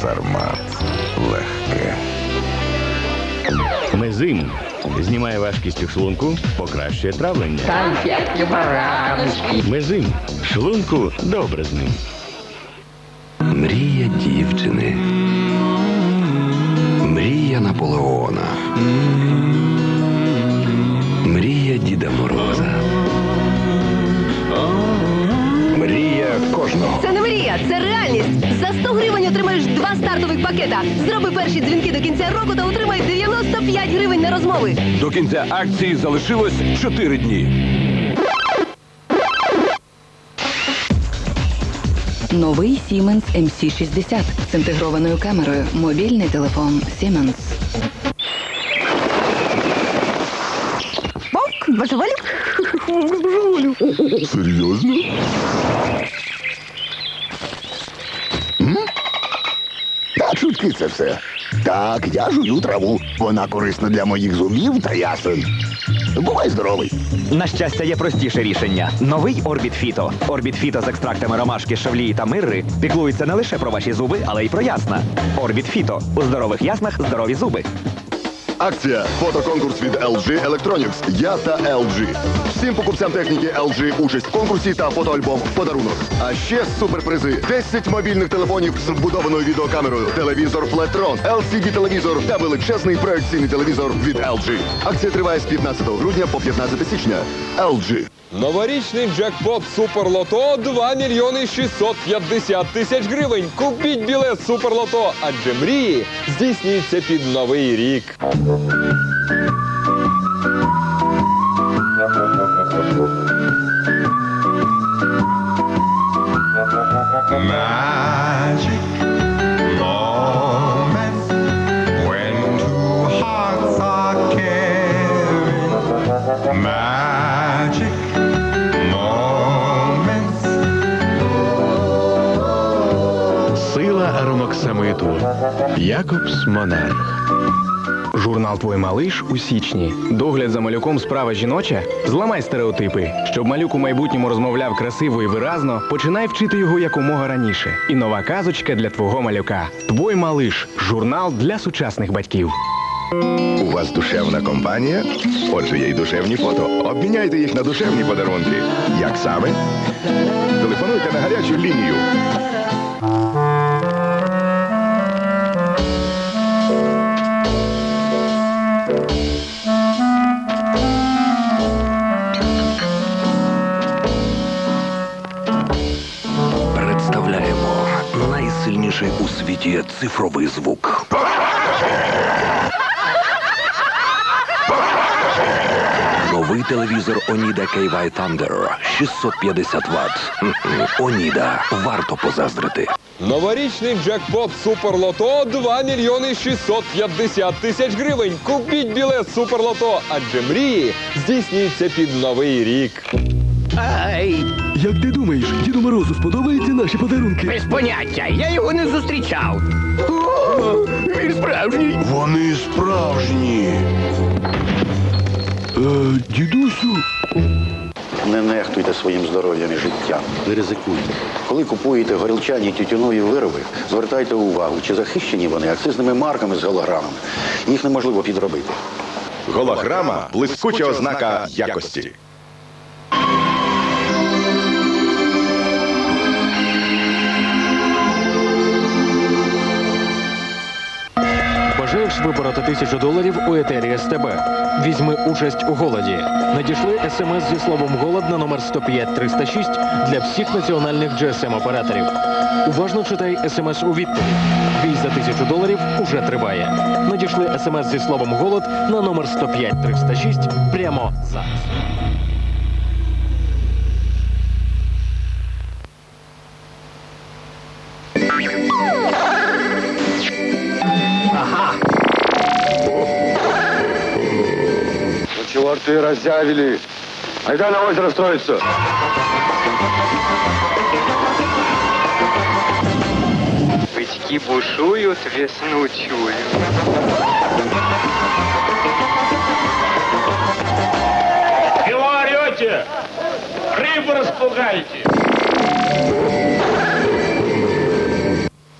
Сармат. Легке. Мезим знімає важкість у шлунку, покращує травлення. Конфетки баранки. Мезим шлунку добре з ним. Мрія дівчини. Мрія Наполеона. Мрія, це реальність. За 100 гривень отримаєш два стартових пакета. Зроби перші дзвінки до кінця року та отримай 95 гривень на розмови. До кінця акції залишилось 4 дні. Новий Siemens MC60 з інтегрованою камерою. Мобільний телефон Siemens. Вовк, божеволів. Серйозно? Чутки це все. Так, я жую траву. Вона корисна для моїх зубів та ясен. Бувай здоровий. На щастя, є простіше рішення. Новий Орбіт Фіто. Орбіт Фіто з екстрактами ромашки, шавлії та мирри піклується не лише про ваші зуби, але й про ясна. Орбіт Фіто. У здорових яснах здорові зуби. Акція фотоконкурс від LG Electronics. Я та LG. Всім покупцям техніки LG участь в конкурсі та фотоальбом в подарунок. А ще суперпризи: 10 мобільних телефонів з вбудованою відеокамерою, телевізор Flatron, LCD-телевізор та величезний проекційний телевізор від LG. Акція триває з 15 грудня по 15 січня. LG. Новорічний джекпот Суперлото 2 мільйони 650 тисяч гривень. Купіть білет Суперлото, адже мрії здійснюються під новий рік. Сила аромоксамиту. Якобс Монарх. Журнал Твой малиш у січні. Догляд за малюком справа жіноча. Зламай стереотипи. Щоб малюк у майбутньому розмовляв красиво і виразно, починай вчити його якомога раніше. І нова казочка для твого малюка. Твой малиш. Журнал для сучасних батьків. У вас душевна компанія? Отже, є й душевні фото. Обміняйте їх на душевні подарунки. Як саме? Телефонуйте на гарячу лінію. Найсильніший у світі цифровий звук. Новий телевізор Oneida KY Thunder 650 Вт. Оніда. Варто позаздрити. Новорічний джекпот Суперлото 2 мільйони 650 тисяч гривень. Купіть білет Суперлото, адже мрії здійснюються під новий рік. Ай, Як ти думаєш, Діду Морозу сподобаються наші подарунки? без поняття, я його не зустрічав. О, він справжній. Вони справжні. Е, дідусю. Не нехтуйте своїм здоров'ям і життям. Не ризикуйте. Коли купуєте горілчані тютюнові вироби, звертайте увагу, чи захищені вони акцизними марками з голограмами. Їх неможливо підробити. Голограма блискуча ознака якості. Бажаєш вибороти тисячу доларів у етері СТБ? Візьми участь у голоді. Надійшли смс зі словом голод на номер 105306 для всіх національних GSM операторів. Уважно читай смс у відповідь. Бій за тисячу доларів уже триває. Надійшли смс зі словом голод на номер 105306 прямо зараз. Чего ты разъявили? Айда на озеро строиться. Бички бушуют, весну чую. Чего орете? Рыбу распугайте.